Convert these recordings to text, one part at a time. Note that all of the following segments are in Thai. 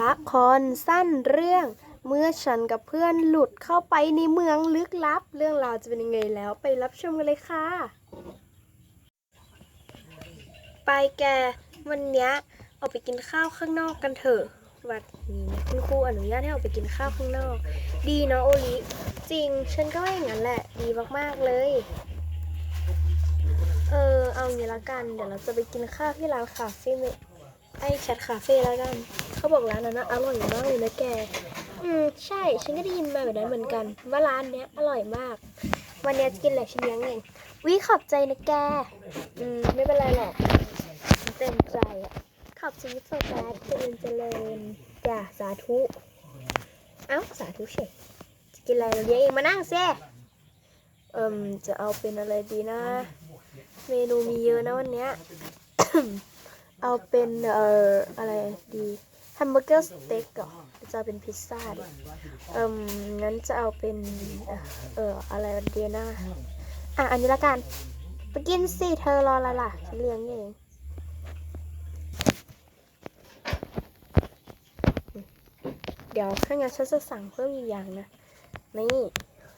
ละครสั้นเรื่อง เมื่อฉันกับเพื่อนหลุดเข้าไปในเมืองลึกลับ เรื่องราวจะเป็นยังไงแล้วไปรับชมกันเลยค่ะ ไปแก วันนี้ออกไปกินข้าวข้างนอกกันเถอะวันนี้นะคุณครูอนุญาตให้ออกไปกินข้าวข้างนอก ดีเนาะโอลิจริง ฉันก็ว่าอย่างนั้นแหละ ดีมากๆเลย เออ เอางี้ละกัน เดี๋ยวเราจะไปกินข้าวที่ร้านคาเฟ่ไอแชทคาเฟ่แล้วกัน เขาบอกร้านนั้นนะอร่อยมากเลยนะแก อืมใช่ ฉันก็ได้ยินมาแบบนั้นเหมือนกัน ว่าร้านเนี้ยอร่อยมาก วันเนี้ยจะกินอะไรฉันเลี้ยงเองวิขอบใจนะแก อืมไม่เป็นไรหรอกฉันเต็มใจอะ ขอบชีวิตโฟกัสเจริญเจริญจ้ะสาธุ เอ้าสาธุเฉยจะกินอะไรเราเลี้ยงเองมานั่งเซ่เอิมจะเอาเป็นอะไรดีนะ เมนูมีเยอะนะวันเนี้ย เอาเป็นเอ่ออะไรดี แฮมเบอร์เกอร์สเต็กเหรอหรือจะเป็นพิซซ่าดิเอ่มงั้นจะเอาเป็นเอ่อเอ่ออะไรดีนะอะ อันนี้ละกัน ไปกินสิเธอรออะไรล่ะฉันเลี้ยงเองเดี๋ยวถ้างั้นฉันจะสั่งเพิ่มอีกอย่างนะ นี่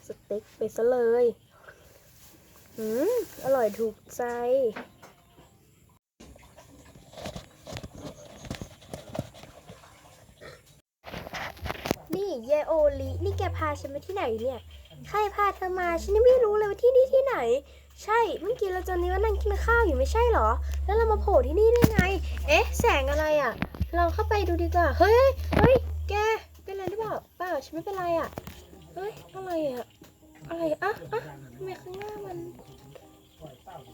สเต็กไปซะเลย อืม อร่อยถูกใจ นี่เย โอลินี่แกพาฉันมาที่ไหนเนี่ย ใครพาเธอมา ฉันยังไม่รู้เลยว่าที่นี่ที่ไหน ใช่ เมื่อกี้เราจอนี้ว่านั่งกินข้าวอยู่ไม่ใช่เหรอ แล้วเรามาโผล่ที่นี่ได้ไง เอ๊ะ แสงอะไรอะ เราเข้าไปดูดีกว่า เฮ้ย เฮ้ย แก เป็นไรหรือเปล่าเปล่าฉันไม่เป็นไรอะ เฮ้ย อะไรอะ อะไรอะอะทำไมข้างหน้ามัน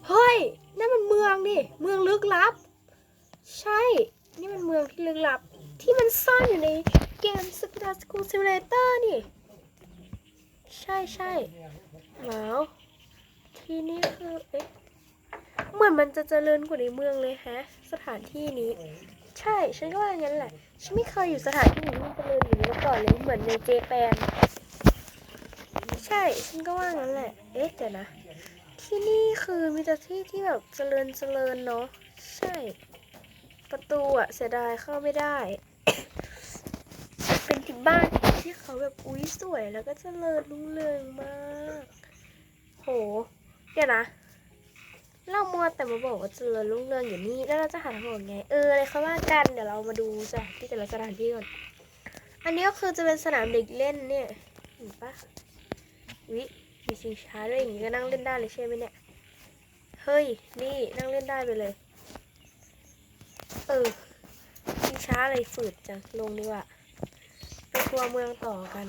เฮ้ย นั่นมันเมืองดิ เมืองลึกลับ ใช่ นี่มันเมืองที่ลึกลับ ที่มันซ่อนอยู่ใน เกมสก a สกูซิมูเลเตอร์นี่ ใช่ใช่ว้วที่นี่คือเอ๊ะเหมือนมันจะเจริญกว่าในเมืองเลยฮะ สถานที่นี้ ใช่ ฉันก็ว่างั้นแหละ ฉันไม่เคยอยู่สถานที่นี้ที่มันเจริญอย่างนี้มาก่อนเลยเหมือนในเจแปน ใช่ ฉันก็ว่างั้นแหละ เอ๊ะเดี๋ยวนะ ที่นี่คือมีแต่ที่ที่แบบเจริญเจริญเนาะ ใช่ ประตูอะเสียดายเข้าไม่ได้ บ้านที่เขาแบบอุ้ยสวยแล้วก็เจริญรุ่งเรืองมาก โหเดี๋ยวนะ เรามัวแต่มาบอกว่าเจริญรุ่งเรืองอยู่นี่แล้วเราจะหาทางออกไง เอออะไรเขาว่ากันเดี๋ยวเรามาดูจ้ะที่แต่ละสถานที่ก่อนอันนี้ก็คือจะเป็นสนามเด็กเล่นเนี่ยเห็นปะวิมีชิงช้าด้วยอย่างงี้ก็นั่งเล่นได้เลยใช่ไหมเนี่ย เฮ้ย นี่นั่งเล่นได้ไปเลย เออชิงช้าอะไรฝืดจังลงดีกว่า ไปทัวเมืองต่อกัน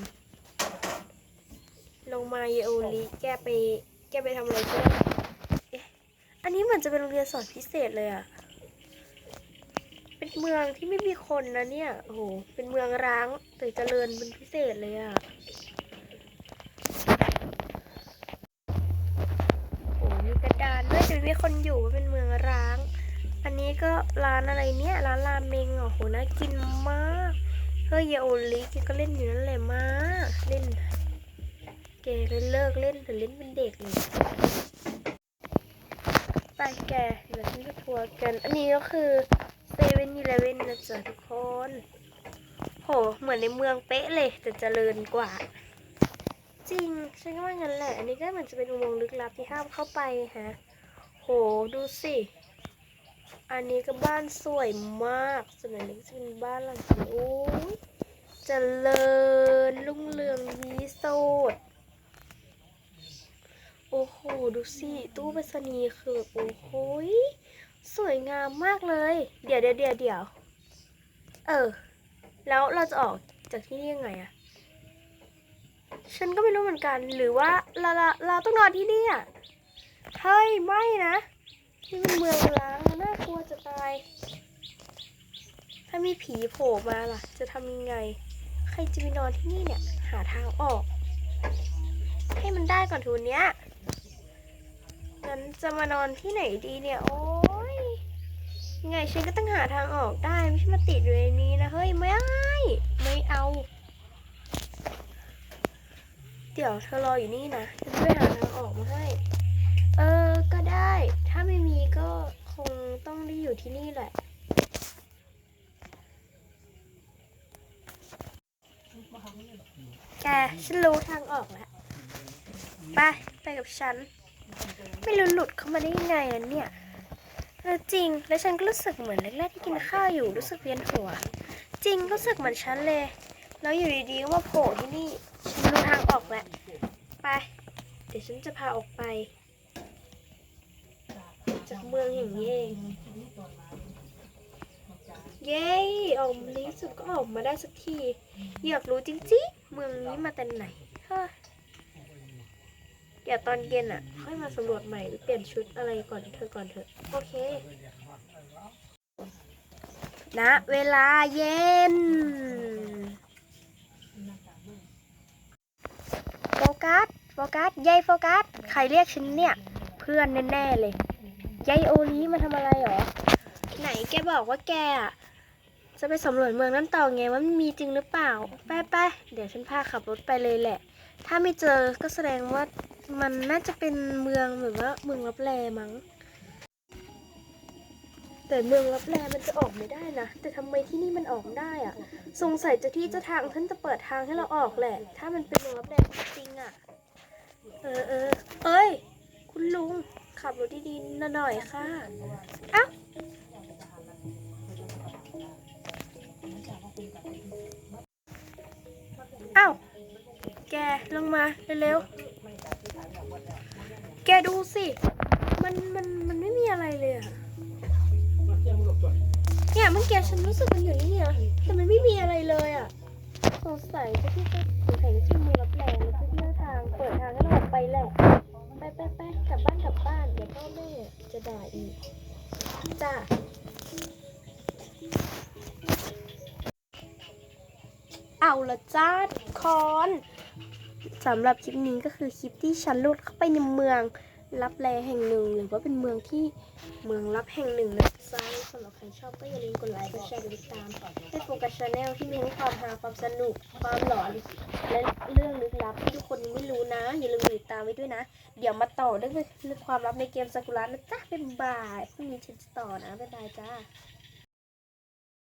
ลงมาเยโอริแกไป แกไปทำอะไรที่นั่อะอันนี้เหมือนจะเป็นโรงเรียนสอนพิเศษเลยอะเป็นเมืองที่ไม่มีคนนะเนี่ย โอ้โห เป็นเมืองร้างแต่เจริญเป็นพิเศษเลยอะโอ้มีกระดานด้วยแต่ไม่มีคนอยู่ว่าเป็นเมืองร้าง อันนี้ก็ร้านอะไรเนี่ย ร้านราเมงอะโห น่ากินมาก เฮ้ยเยาโอลิแกก็เล่นอยู่นั่นแหละมาเล่นแกก็เลิกเล่นแต่เล่นเป็นเด็กเลยไปแกเดี๋ยวฉันจะทัวร์กัน อันนี้ก็คือเซเว่นอีเลเว่นนะจ๊ะทุกคน โห เหมือนในเมืองเป๊ะเลย แต่เจริญกว่า จริง ฉันก็ว่างั้นแหละ อันนี้ก็เหมือนจะเป็นอุโมงค์ลึกลับที่ห้ามเข้าไปฮะ โห ดูสิ อันนี้ก็บ้านสวยมาก ส่วนอันนี้จะเป็นบ้านหลังสีโอ้ยเจริญรุ่งเรืองยีโซดโอ้โห ดูสิ ตู้ไปรษณีย์คือแบบโอ้โหสวยงามมากเลย เดี๋ยวเดี๋ยวเดี๋ยวเดี๋ยวเออ แล้วเราจะออกจากที่นี่ยังไงอะฉันก็ไม่รู้เหมือนกันหรือว่าเราเราเราต้องนอนที่นี่อะเฮ้ย ไม่นะ ที่เป็นเมืองร้างน่ากลัว มีผีโผล่มาล่ะ จะทำยังไง ใครจะไปนอนที่นี่เนี่ย หาทางออก ให้มันได้ก่อนทุนเนี้ยงั้นจะมานอนที่ไหนดีเนี่ย โอ้ยยังไงฉันก็ต้องหาทางออกได้ไม่ใช่มาติดอยู่ในนี้นะเฮ้ยไม่ไม่เอา เดี๋ยวเธอรออยู่นี่นะฉันจะไปหาทางออกมาให้ เออก็ได้ ถ้าไม่มีก็คงต้องได้อยู่ที่นี่แหละ แกฉันรู้ทางออกแล้วไปไปกับฉัน ไม่รู้หลุดเข้ามาได้ยังไงอะเนี่ยเออจริง แล้วฉันก็รู้สึกเหมือนแรกๆที่กินข้าวอยู่รู้สึกเวียนหัว จริงรู้สึกเหมือนฉันเลย แล้วอยู่ดีๆก็มาโผล่ที่นี่ฉันรู้ทางออกแล้วไป เดี๋ยวฉันจะพาออกไป จากเมืองอย่างนี้เองเย้ออกมาในที่สุดก็ออกมาได้สักที อยากรู้จริงๆ เมืองนี้มาแต่ไหนฮะเดี๋ยวตอนเย็นอะ ค่อยมาสำรวจใหม่หรือเปลี่ยนชุดอะไรก่อนเธอก่อนเถอะโอเคณเวลาเย็นโฟกัสโฟกัสยายโฟกัสใครเรียกฉันเนี่ย เพื่อนแน่ๆเลยยายโอลีมาทำอะไรหรอ ไหนแกบอกว่าแกอะ จะไปสำรวจเมืองนั่นต่อไงว่ามันมีจริงหรือเปล่า ไปไปเดี๋ยวฉันพาขับรถไปเลยแหละ ถ้าไม่เจอก็แสดงว่ามันน่าจะเป็นเมืองเหมือนว่าเมืองรับแลมั้ง แต่เมืองรับแลมันจะออกไม่ได้นะ แต่ทำไมที่นี่มันออกได้อะสงสัยจะที่เจ้าทางท่านจะเปิดทางให้เราออกแหละ ถ้ามันเป็นเมืองรับแลจริงอะเออเออเอ้ย คุณลุงขับรถดีๆหน่อยค่ะ เอ้า อ้าว แกลงมาเร็วๆ แกดูสิ มันมันมันไม่มีอะไรเลยอะเนี่ยเมื่อกี้ฉันรู้สึกมันอยู่นี่เนี่ยแต่มันไม่มีอะไรเลยอะสงสัยจะที่จะสงสัยจะที่มือรับแรงแล้วจะที่ทางเปิดทางให้เราออกไปแหละ ไปไปไปกลับบ้านกลับบ้านเดี๋ยวพ่อแม่จะด่าอีกจ้า เอาละจ้าทุกคนสำหรับคลิปนี้ก็คือคลิปที่ฉันลุดเข้าไปในเมืองลับแลแห่งหนึ่ง หรือว่าเป็นเมืองที่เมืองลับแห่งหนึ่งนะจ๊ะสำหรับใครชอบก็อย่าลืมกดไลค์กดแชร์กดติดตามให้โฟกัสชาแนลที่มีทั้งความฮาความสนุกความหลอนและเรื่องลึกลับที่ทุกคนยังไม่รู้นะ อย่าลืมติดตามไว้ด้วยนะ เดี๋ยวมาต่อเรื่องเรื่องความลับในเกมซากุระนะจ๊ะบ๊ายบายพรุ่งนี้ฉันจะต่อนะบ๊ายบายจ้า